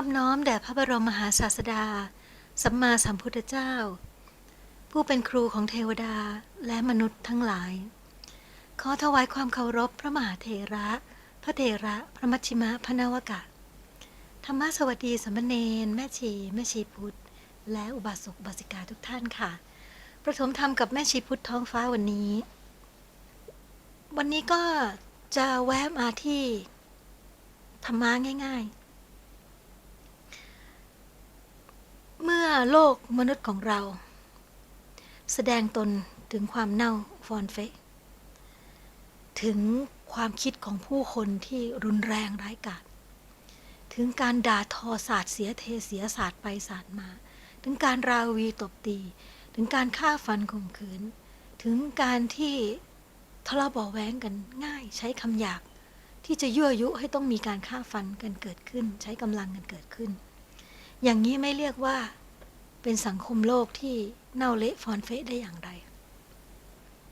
อบน้อมแด่พระบรมมหาศาสดา สัมมาสัมพุทธเจ้า ผู้เป็นครูของเทวดาและมนุษย์ทั้งหลาย ขอถวายความเคารพพระมหาเถระ พระเถระ พระมัชชิมะพระนวกะ ธรรมสวัสดีสามเณรแม่ชีแม่ชีพุทธ และอุบาสกอุบาสิกาทุกท่านค่ะ ประถมธรรมกับแม่ชีพุทธท้องฟ้าวันนี้ วันนี้ก็จะแวะมาที่ธรรมะง่าย ๆ เมื่อโลกมนุษย์ของเรา แสดงตนถึงความเน่าฟอนเฟะถึงความคิดของผู้คนที่รุนแรงร้ายกาจถึงการด่าทอศาสตร์เสียเทเสียศาสตร์ไปศาสตร์มา ถึงการราวีตบตี ถึงการฆ่าฟันข่มขืน ถึงการที่ทะเลาะเบาแว้งกันง่ายใช้คำหยาบที่จะยั่วยุให้ต้องมีการฆ่าฟันกันเกิดขึ้น ใช้กำลังกันเกิดขึ้น อย่างนี้ไม่เรียกว่าเป็นสังคมโลกที่เน่าเละฟอนเฟะได้อย่างไร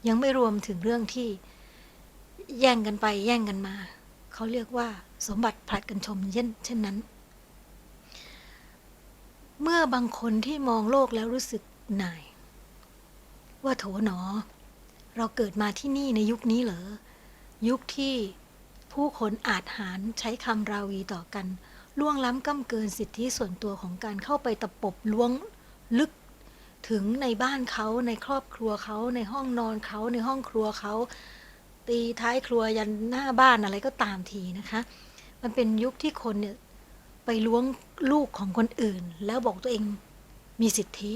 ยังไม่รวมถึงเรื่องที่แย่งกันไปแย่งกันมา เขาเรียกว่าสมบัติผลัดกันชมเช่นเช่นนั้น เมื่อบางคนที่มองโลกแล้วรู้สึกหน่าย ว่าโถหนอ เราเกิดมาที่นี่ในยุคนี้เหรอ ยุคที่ผู้คนอาจหารใช้คำราวีต่อกัน ล่วงล้ำก้ำเกินสิทธิส่วนตัวของการเข้าไปตะปบล้วงลึกถึงในบ้านเขาในครอบครัวเขาในห้องนอนเขาในห้องครัวเขาตีท้ายครัวยันหน้าบ้านอะไรก็ตามทีนะคะ มันเป็นยุคที่คนเนี่ยไปล้วงลูกของคนอื่น แล้วบอกตัวเองมีสิทธิ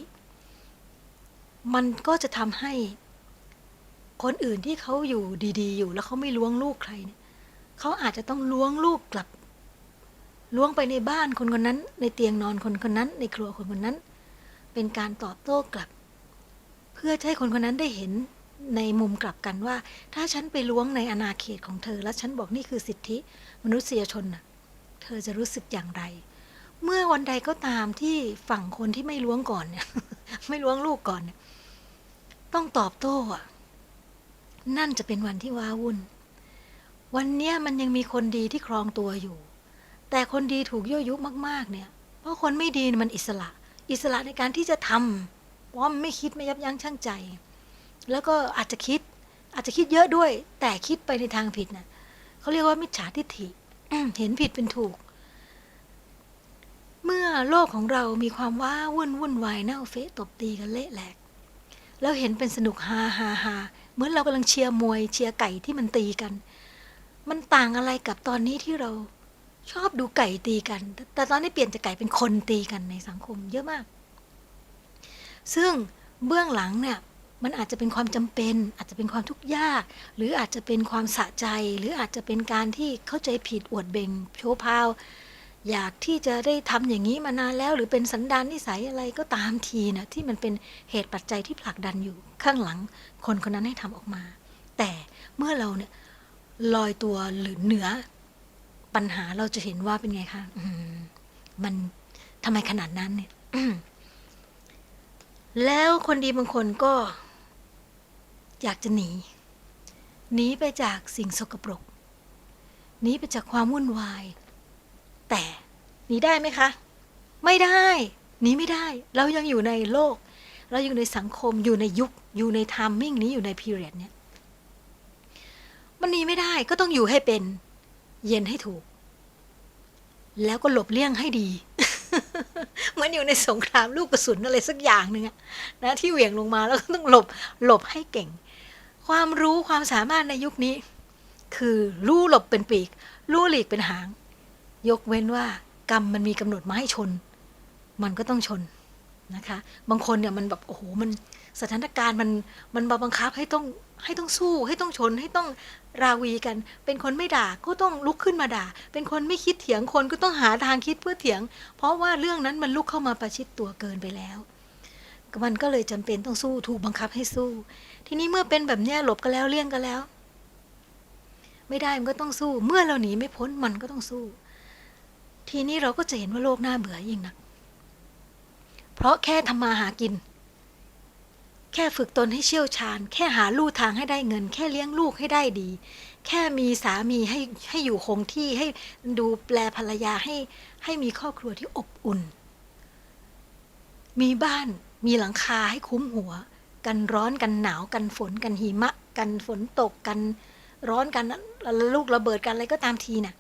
มันก็จะทำให้คนอื่นที่เขาอยู่ดี ๆ อยู่แล้วเขาไม่ล้วงลูกใครเนี่ยเขาอาจจะต้องล้วงลูกกลับ ล้วงไปในบ้านคนคนนั้น ในเตียงนอนคนคนนั้น ในครัวคนคนนั้น เป็นการตอบโต้กลับ เพื่อให้คนคนนั้นได้เห็นในมุมกลับกันว่า ถ้าฉันไปล้วงในอาณาเขตของเธอ และฉันบอกนี่คือสิทธิมนุษยชนน่ะเธอจะรู้สึกอย่างไร เมื่อวันใดก็ตามที่ฝั่งคนที่ไม่ล้วงก่อนเนี่ยไม่ล้วงลูกก่อนเนี่ยต้องตอบโต้อะนั่นจะเป็นวันที่ว้าวุ่น วันนี้มันยังมีคนดีที่ครองตัวอยู่ แต่คนดีถูกยั่วยุมาก ๆ เนี่ย เพราะคนไม่ดีมันอิสระ อิสระในการที่จะทำเพราะมันไม่คิดไม่ยับยั้งชั่งใจ แล้วก็อาจจะคิด อาจจะคิดเยอะด้วย แต่คิดไปในทางผิดน่ะเขาเรียกว่ามิจฉาทิฏฐิเห็นผิดเป็นถูก เมื่อโลกของเรามีความว้าวุ่นวุ่นวายเน่าเฟะตบตีกันเละแหลก แล้วเห็นเป็นสนุกฮาฮาฮาเหมือนเรากำลังเชียร์มวย เชียร์ไก่ที่มันตีกัน มันต่างอะไรกับตอนนี้ที่เรา ชอบดูไก่ตีกัน แต่ตอนนี้เปลี่ยนจากไก่เป็นคนตีกันในสังคมเยอะมาก ซึ่งเบื้องหลังเนี่ยมันอาจจะเป็นความจำเป็น อาจจะเป็นความทุกข์ยาก หรืออาจจะเป็นความสะใจ หรืออาจจะเป็นการที่เข้าใจผิดอวดเบ่งโชว์พาว อยากที่จะได้ทำอย่างนี้มานานแล้ว หรือเป็นสันดานนิสัยอะไรก็ตามทีนะที่มันเป็นเหตุปัจจัยที่ผลักดันอยู่ข้างหลัง คนคนนั้นให้ทำออกมา แต่เมื่อเราเนี่ยลอยตัวหรือเหนือ ปัญหาเราจะเห็นว่าเป็นไงคะมันทำไมขนาดนั้นเนี่ยแล้วคนดีบางคนก็ อยากจะหนี หนีไปจากสิ่งสกปรก หนีไปจากความวุ่นวาย แต่หนีได้ไหมคะ ไม่ได้หนีไม่ได้ เรายังอยู่ในโลก เราอยู่ในสังคมอยู่ในยุค อยู่ในไทมิ่งนี้อยู่ในพีเรียดเนี้ยมันหนีไม่ได้ก็ต้องอยู่ให้เป็น เย็นให้ถูก แล้วก็หลบเลี่ยงให้ดีมือนอยู่ในสงครามลูกกระสุนอะไรสักอย่างหนึ่งนะที่เหวี่ยงลงมาแล้วก็ต้องหลบหลบให้เก่ง ความรู้ความสามารถในยุคนี้ คือรู้หลบเป็นปีก รู้หลีกเป็นหาง ยกเว้นว่ากรรมมันมีกำหนดมาให้ชน มันก็ต้องชน นะคะ บางคนเนี่ยมันแบบโอ้โหมันสถานการณ์มันมันบังคับให้ต้องให้ต้องสู้ให้ต้องชนให้ต้องราวีกัน เป็นคนไม่ด่าก็ต้องลุกขึ้นมาด่า เป็นคนไม่คิดเถียงคนก็ต้องหาทางคิดเพื่อเถียง เพราะว่าเรื่องนั้นมันลุกเข้ามาประชิดตัวเกินไปแล้วมันก็เลยจำเป็นต้องสู้ถูกบังคับให้สู้ ทีนี้เมื่อเป็นแบบเนี้ยหลบกันแล้วเลี่ยงกันแล้ว ไม่ได้มันก็ต้องสู้ เมื่อเราหนีไม่พ้นมันก็ต้องสู้ ทีนี้เราก็จะเห็นว่าโลกน่าเบื่อยิ่งนัก เพราะแค่ทำมาหากิน แค่ฝึกตนให้เชี่ยวชาญ แค่หาลู่ทางให้ได้เงิน แค่เลี้ยงลูกให้ได้ดี แค่มีสามีให้ให้อยู่คงที่ให้ดูแปลภรรยาให้ให้มีครอบครัวที่อบอุ่น มีบ้านมีหลังคาให้คุ้มหัว กันร้อนกันหนาวกันฝนกันหิมะ กันฝนตกกันร้อนกันลูกระเบิดกันอะไรก็ตามทีน่ะ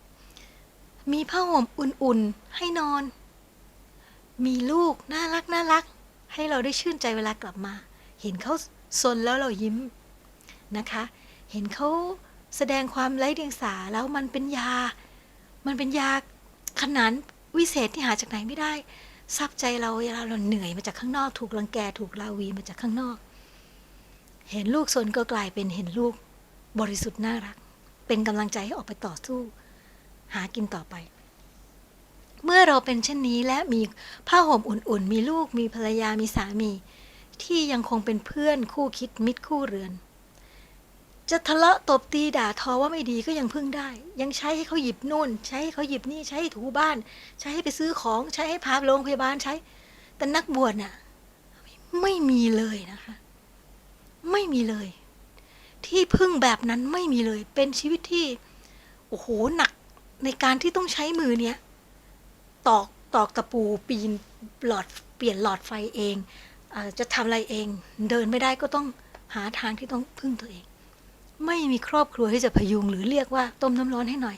มีผ้าห่มอุ่นๆ ให้นอน มีลูกน่ารักน่ารัก ให้เราได้ชื่นใจเวลากลับมา เห็นเขาซนแล้วเรายิ้มนะคะ เห็นเขาแสดงความไร้เดียงสาแล้วมันเป็นยา มันเป็นยาขนานวิเศษที่หาจากไหนไม่ได้ซับใจเราเวลาเราเหนื่อยมาจากข้างนอก ถูกรังแกถูกลาวีมาจากข้างนอก เห็นลูกซนก็กลายเป็นเห็นลูกบริสุทธิ์น่ารัก เป็นกำลังใจให้ออกไปต่อสู้ หากินต่อไป เมื่อเราเป็นเช่นนี้และมีผ้าห่มอุ่นๆ มีลูกมีภรรยามีสามี ที่ยังคงเป็นเพื่อนคู่คิดมิตรคู่เรือน จะทะเลาะตบตีด่าทอว่าไม่ดีก็ยังพึ่งได้ ยังใช้ให้เขาหยิบนู่น ใช้ให้เขาหยิบนี่ใช้ให้ถูบ้าน ใช้ให้ไปซื้อของใช้ให้พาไปโรงพยาบาลใช้ แต่นักบวชน่ะ ไม่มีเลยนะคะ ไม่มีเลย ที่พึ่งแบบนั้นไม่มีเลย เป็นชีวิตที่โอ้โหหนักในการที่ต้องใช้มือเนี้ย ตอกตอกตะปูปีนหลอดเปลี่ยนหลอดไฟเองอจะทำอะไรเอง เดินไม่ได้ก็ต้องหาทางที่ต้องพึ่งตัวเอง ไม่มีครอบครัวที่จะพยุงหรือเรียกว่าต้มน้ำร้อนให้หน่อย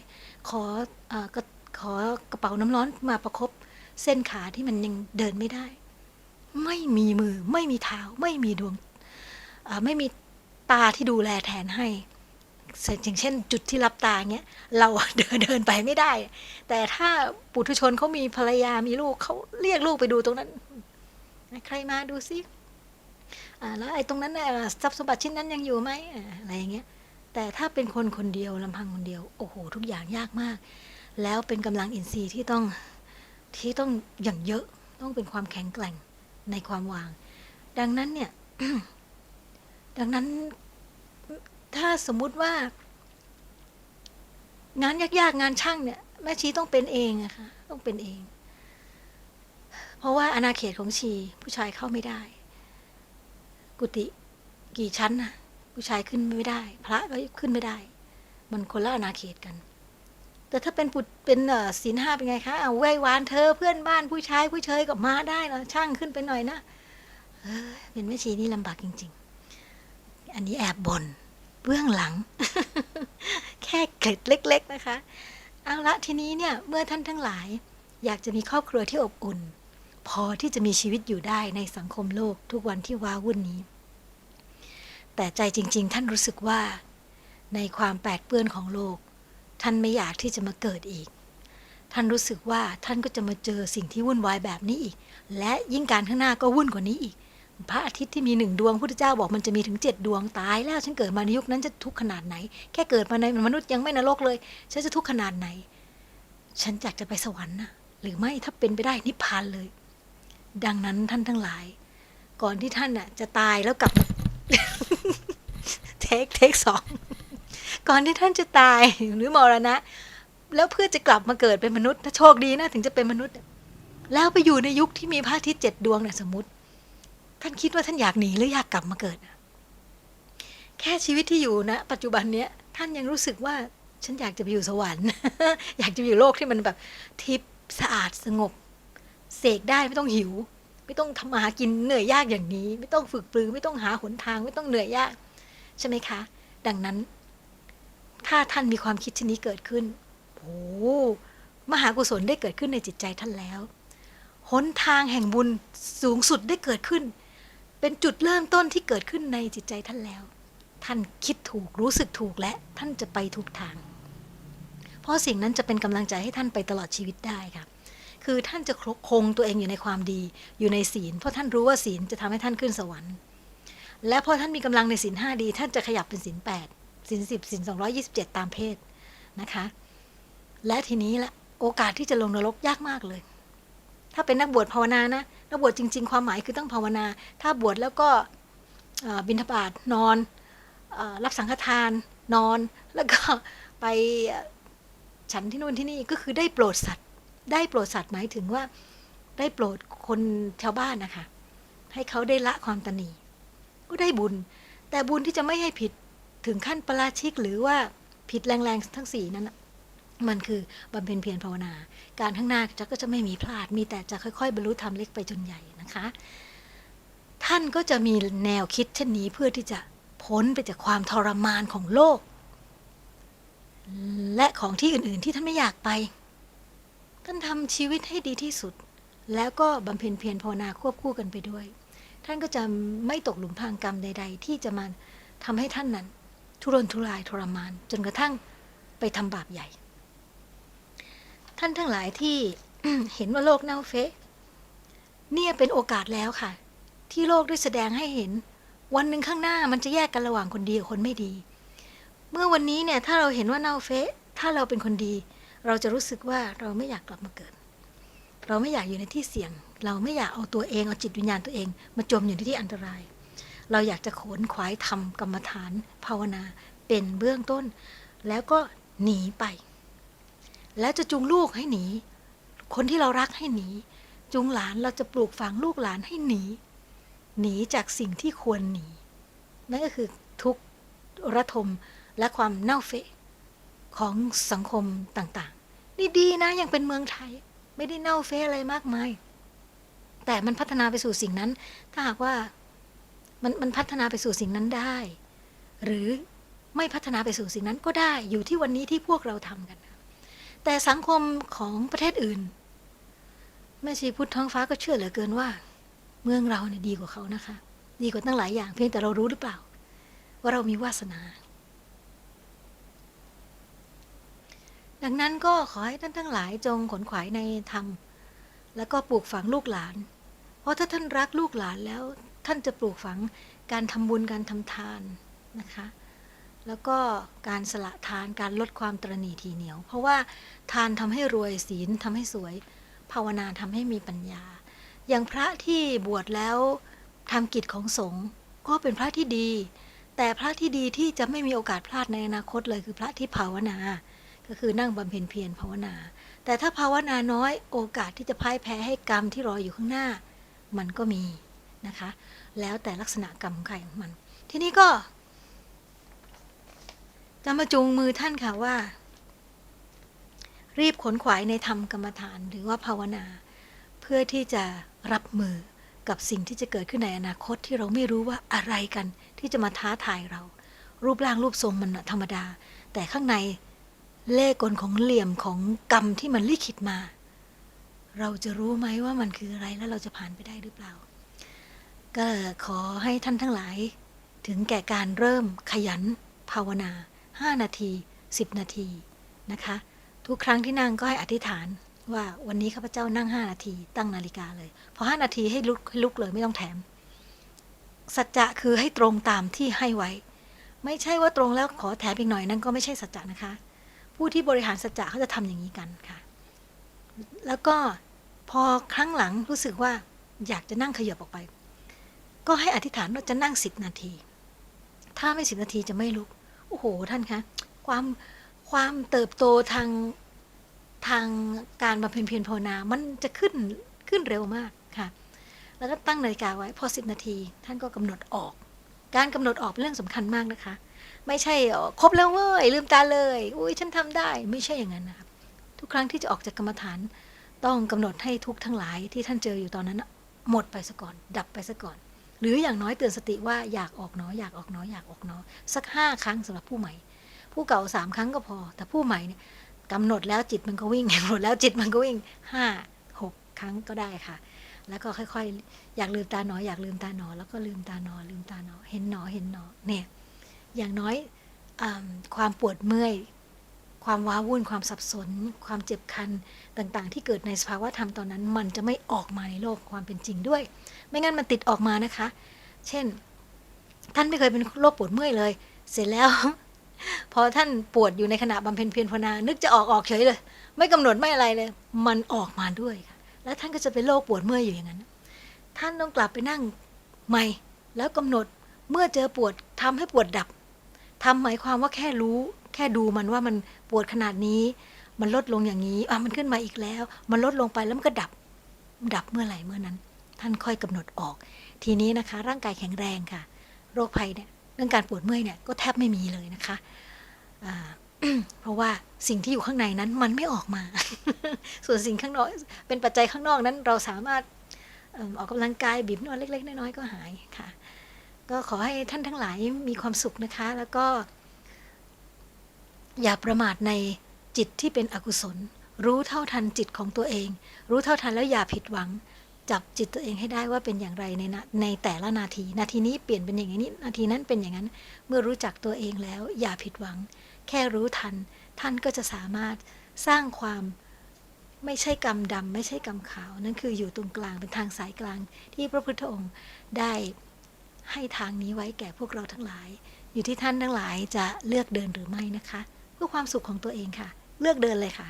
ขออกระขอกระเป๋าน้ำร้อนมาประคบเส้นขาที่มันยังเดินไม่ได้ ไม่มีมือไม่มีเท้า ไม่มีดวงไม่มีตาที่ดูแลแทนให้ อย่างเช่น จุดที่รับตาเงี้ย เราเดินเดินไปไม่ได้ แต่ถ้าปุถุชนเขามีภรรยามีลูกเขาเรียกลูกไปดูตรงนั้น ใครมาดูซิอ่าแล้วไอ้ตรงนั้นน่ะทรัพย์สมบัติชิ้นนั้นยังอยู่ไหมอะไรอย่างเงี้ย แต่ถ้าเป็นคนคนเดียวลำพังคนเดียว โอ้โห ทุกอย่างยากมาก แล้วเป็นกำลังอินทรีย์ที่ต้องที่ต้องอย่างเยอะต้องเป็นความแข็งแกร่งในความวาง ดังนั้นเนี่ยดังนั้น ถ้าสมมุติว่า งานยากๆงานช่างเนี่ย แม่ชีต้องเป็นเองอะค่ะต้องเป็นเอง เพราะว่าอาณาเขตของชี ผู้ชายเข้าไม่ได้ กุฏิกี่ชั้นนะผู้ชายขึ้นไม่ได้ พระก็ขึ้นไม่ได้ มันคนละอาณาเขตกัน แต่ถ้าเป็นปุตเป็นศีลห้าเป็นไงคะเอาไหว้วานเธอเพื่อนบ้านผู้ชายผู้เชยก็มาได้แล้วช่างขึ้นไปหน่อยนะเออเป็นแม่ชีนี่ลำบากจริง ๆ อันนี้แอบบน เบื้องหลัง แค่เกร็ดเล็ก ๆนะคะ เอาละทีนี้เนี่ยเมื่อท่านทั้งหลาย อยากจะมีครอบครัวที่อบอุ่น พอที่จะมีชีวิตอยู่ได้ในสังคมโลกทุกวันที่ว้าวุ่นนี้ แต่ใจจริง ๆ ท่านรู้สึกว่า ในความแปดเปื้อนของโลก ท่านไม่อยากที่จะมาเกิดอีก ท่านรู้สึกว่าท่านก็จะมาเจอสิ่งที่วุ่นวายแบบนี้อีก และยิ่งการข้างหน้าก็วุ่นกว่านี้อีก พระอาทิตย์ที่มีหนึ่งดวงพุทธเจ้าบอกมันจะมีถึงเจ็ดดวงตายแล้วฉันเกิดมาในยุคนั้นจะทุกข์ขนาดไหน แค่เกิดมาในมนุษย์ยังไม่นรกเลย ฉันจะทุกข์ขนาดไหน ฉันอยากจะไปสวรรค์นะหรือไม่ถ้าเป็นไปได้นิพพานเลย ดังนั้นท่านทั้งหลาย ก่อนที่ท่านน่ะ จะตายแล้วกลับเทคเทคสองก่อนที่ท่านจะตายหรือมรณะ แล้วเพื่อจะกลับมาเกิดเป็นมนุษย์ ถ้าโชคดีนะถึงจะเป็นมนุษย์ แล้วไปอยู่ในยุคที่มีพระอาทิตย์เจ็ดดวงเนี่ยสมมติ ท่านคิดว่าท่านอยากหนีหรืออยากกลับมาเกิด แค่ชีวิตที่อยู่นะ ปัจจุบันเนี้ยท่านยังรู้สึกว่าฉันอยากจะไปอยู่สวรรค์ อยากจะไปอยู่โลกที่มันแบบทิพย์สะอาดสงบ เสกได้ไม่ต้องหิว ไม่ต้องทำมาหากินเหนื่อยยากอย่างนี้ ไม่ต้องฝึกปรือไม่ต้องหาหนทาง ไม่ต้องเหนื่อยยาก ใช่ไหมคะ ดังนั้น ถ้าท่านมีความคิดชนนี้เกิดขึ้นโอ้มหากุศลได้เกิดขึ้นในจิตใจท่านแล้วหนทางแห่งบุญสูงสุดได้เกิดขึ้น เป็นจุดเริ่มต้นที่เกิดขึ้นในจิตใจท่านแล้ว ท่านคิดถูกรู้สึกถูกและท่านจะไปถูกทาง เพราะสิ่งนั้นจะเป็นกำลังใจให้ท่านไปตลอดชีวิตได้ค่ะคือท่านจะคงตัวเองอยู่ในความดีอยู่ในศีล เพราะท่านรู้ว่าศีลจะทำให้ท่านขึ้นสวรรค์ และพอท่านมีกำลังในศีลห้าดี ท่านจะขยับเป็นศีลแปดศีลสิบศีลสองร้อยี่สิบเจ็ดตามเพศนะคะ และทีนี้ละโอกาสที่จะลงนรกยากมากเลย ถ้าเป็นนักบวชภาวนานะ นักบวชจริง ๆ ความหมายคือต้องภาวนา ถ้าบวชแล้วก็บิณฑบาตนอนอรับสังฆทานนอน แล้วก็ไปฉันที่นู่นที่นี่ก็คือได้โปรดสัตว์ ได้โปรดสัตว์หมายถึงว่าได้โปรดคนชาวบ้านนะคะ ให้เขาได้ละความตนีก็ได้บุญ แต่บุญที่จะไม่ให้ผิดถึงขั้นประราชิกหรือว่าผิดแรงๆทั้งสี่นั้นนะ มันคือบำเพ็ญเพียรภาวนา การข้างหน้าจะก็จะไม่มีพลาด มีแต่จะค่อยๆ บรรลุธรรมเล็กไปจนใหญ่นะคะ ท่านก็จะมีแนวคิดเช่นนี้เพื่อที่จะพ้นไปจากความทรมานของโลก และของที่อื่นๆที่ท่านไม่อยากไป ท่านทำชีวิตให้ดีที่สุด แล้วก็บำเพ็ญเพียรภาวนาควบคู่กันไปด้วย ท่านก็จะไม่ตกหลุมพรางกรรมใด ๆ ที่จะมาทำให้ท่านนั้น ทุรนทุรายทรมาน จนกระทั่งไปทำบาปใหญ่ ท่านทั้งหลายที่เห็นว่าโลกเน่าเฟะ เนี่ยเป็นโอกาสแล้วค่ะ ที่โลกได้แสดงให้เห็น วันหนึ่งข้างหน้ามันจะแยกกันระหว่างคนดีกับคนไม่ดี เมื่อวันนี้เนี่ยถ้าเราเห็นว่าเน่าเฟะ ถ้าเราเป็นคนดี เราจะรู้สึกว่าเราไม่อยากกลับมาเกิด เราไม่อยากอยู่ในที่เสี่ยง เราไม่อยากเอาตัวเองเอาจิตวิญญาณตัวเอง มาจมอยู่ในที่อันตราย เราอยากจะขวนขวายทำกรรมฐาน ภาวนาเป็นเบื้องต้น แล้วก็หนีไป แล้วจะจูงลูกให้หนี คนที่เรารักให้หนี จูงหลานเราจะปลูกฝังลูกหลานให้หนี หนีจากสิ่งที่ควรหนี นั่นก็คือทุกระทมและความเน่าเฟะของสังคมต่างๆ นี่ดีนะยังเป็นเมืองไทย ไม่ได้เน่าเฟะอะไรมากมาย แต่มันพัฒนาไปสู่สิ่งนั้น ถ้าหากว่ามันมันพัฒนาไปสู่สิ่งนั้นได้ หรือไม่พัฒนาไปสู่สิ่งนั้นก็ได้อยู่ที่วันนี้ที่พวกเราทำกันนะ แต่สังคมของประเทศอื่น แม่ชีพุทธท้องฟ้าก็เชื่อเหลือเกินว่า เมืองเราเนี่ยดีกว่าเขานะคะ ดีกว่าตั้งหลายอย่างเพียงแต่เรารู้หรือเปล่า ว่าเรามีวาสนา ดังนั้นก็ขอให้ท่านทั้งหลายจงขนขวายในธรรม แล้วก็ปลูกฝังลูกหลาน เพราะถ้าท่านรักลูกหลานแล้วท่านจะปลูกฝังการทำบุญการทำทานนะคะ แล้วก็การสละทานการลดความตรณีทีเหนียว เพราะว่าทานทำให้รวยศีลทำให้สวย ภาวนาทำให้มีปัญญา อย่างพระที่บวชแล้วทำกิจของสงฆ์ก็เป็นพระที่ดี แต่พระที่ดีที่จะไม่มีโอกาสพลาดในอนาคตเลยคือพระที่ภาวนา ก็คือนั่งบำเพ็ญเพียรภาวนา แต่ถ้าภาวนาน้อยโอกาสที่จะพ่ายแพ้ให้กรรมที่รออยู่ข้างหน้า มันก็มีนะคะ แล้วแต่ลักษณะกรรมของใครของมัน ทีนี้ก็ จะมาจูงมือท่านค่ะว่า รีบขนขวายในธรรมกรรมฐานหรือว่าภาวนา เพื่อที่จะรับมือกับสิ่งที่จะเกิดขึ้นในอนาคตที่เราไม่รู้ว่าอะไรกันที่จะมาท้าทายเรา รูปร่างรูปทรงมันธรรมดา แต่ข้างในเล่กลของเหลี่ยมของกรรมที่มันลิขิตมา เราจะรู้ไหมว่ามันคืออะไรแล้วเราจะผ่านไปได้หรือเปล่า ก็ขอให้ท่านทั้งหลาย ถึงแก่การเริ่มขยันภาวนา 5 นาที 10 นาทีนะคะ ทุกครั้งที่นั่งก็ให้อธิษฐานว่าวันนี้ข้าพเจ้านั่ง 5 นาที ตั้งนาฬิกาเลย พอ 5 นาทีให้ลุกให้ลุกเลยไม่ต้องแถม สัจจะคือให้ตรงตามที่ให้ไว้ ไม่ใช่ว่าตรงแล้วขอแถมอีกหน่อยนั่นก็ไม่ใช่สัจจะนะคะ ผู้ที่บริหารสัจจะเขาจะทำอย่างนี้กันค่ะ แล้วก็พอครั้งหลังรู้สึกว่าอยากจะนั่งขยับออกไป ก็ให้อธิษฐานว่าจะนั่งสิบนาที ถ้าไม่สิบนาทีจะไม่ลุก อ้โหท่านคะความความเติบโตทางทางการบำเพ็ญเพียรภาวนา มันจะขึ้นขึ้นเร็วมากค่ะ แล้วก็ตั้งนาฬิกาไว้พอสิบนาที ท่านก็กำหนดออก การกำหนดออกเป็นเรื่องสำคัญมากนะคะ ไม่ใช่ครบแล้วเว้ยลืมตาเลยอุ้ยฉันทำได้ไม่ใช่อย่างนั้นนะครับทุกครั้งที่จะออกจากกรรมฐานต้องกำหนดให้ทุกทั้งหลายที่ท่านเจออยู่ตอนนั้นหมดไปซะก่อน ดับไปซะก่อน หรืออย่างน้อยเตือนสติว่าอยากออกเนาะอยากออกเนาะอยากออกเนาะสักห้าครั้งสำหรับผู้ใหม่ ผู้เก่าสามครั้งก็พอ แต่ผู้ใหม่เนี่ยกำหนดแล้วจิตมันก็วิ่งกำหนดแล้วจิตมันก็วิ่งห้าหกครั้งก็ได้ค่ะ แล้วก็ค่อยๆ อยากลืมตาหนออยากลืมตาหนอแล้วก็ลืมตาหนอลืมตาหนอเห็นหนอเห็นหนอเนี่ยอย่างน้อยอความปวดเมื่อย ความว้าวุ่นความสับสน ความเจ็บคันต่างๆ ที่เกิดในสภาวะธรรมตอนนั้น มันจะไม่ออกมาในโลกความเป็นจริงด้วย ไม่งั้นมันติดออกมานะคะ เช่น ท่านไม่เคยเป็นโรคปวดเมื่อยเลย เสร็จแล้ว พอท่านปวดอยู่ในขณะบำเพ็ญเพียรภาวนา นึกจะออกออกเฉยเลย ไม่กำหนดไม่อะไรเลย มันออกมาด้วยค่ะ แล้วท่านก็จะเป็นโรคปวดเมื่อยอยู่อย่างนั้น ท่านต้องกลับไปนั่งใหม่ แล้วกำหนดเมื่อเจอปวดทำให้ปวดดับทำหมายความว่าแค่รู้ แค่ดูมันว่ามันปวดขนาดนี้ มันลดลงอย่างนี้อะมันขึ้นมาอีกแล้ว มันลดลงไปแล้วมันก็ดับ ดับเมื่อไหร่เมื่อนั้น ท่านค่อยกำหนดออก ทีนี้นะคะ ร่างกายแข็งแรงค่ะ โรคภัยเนี่ยเรื่องการปวดเมื่อยเนี่ยก็แทบไม่มีเลยนะคะเพราะว่าสิ่งที่อยู่ข้างในนั้นมันไม่ออกมา ส่วนสิ่งข้างนอกเป็นปัจจัยข้างนอกนั้นเราสามารถอออกกำลังกายบีบนวดเล็ก ๆ น้อยๆก็หายค่ะ ก็ขอให้ท่านทั้งหลายมีความสุขนะคะ แล้วก็ อย่าประมาทในจิตที่เป็นอกุศล รู้เท่าทันจิตของตัวเอง รู้เท่าทันแล้วอย่าผิดหวัง จับจิตตัวเองให้ได้ว่าเป็นอย่างไรในนาในแต่ละนาที นาทีนี้เปลี่ยนเป็นอย่างนี้นาทีนั้นเป็นอย่างนั้น เมื่อรู้จักตัวเองแล้ว อย่าผิดหวัง แค่รู้ทัน ท่านก็จะสามารถสร้างความไม่ใช่กรรมดำไม่ใช่กรรมขาว นั่นคืออยู่ตรงกลางเป็นทางสายกลาง ที่พระพุทธองค์ได้ให้ทางนี้ไว้แก่พวกเราทั้งหลาย อยู่ที่ท่านทั้งหลายจะเลือกเดินหรือไม่นะคะ เพื่อความสุขของตัวเองค่ะ เลือกเดินเลยค่ะ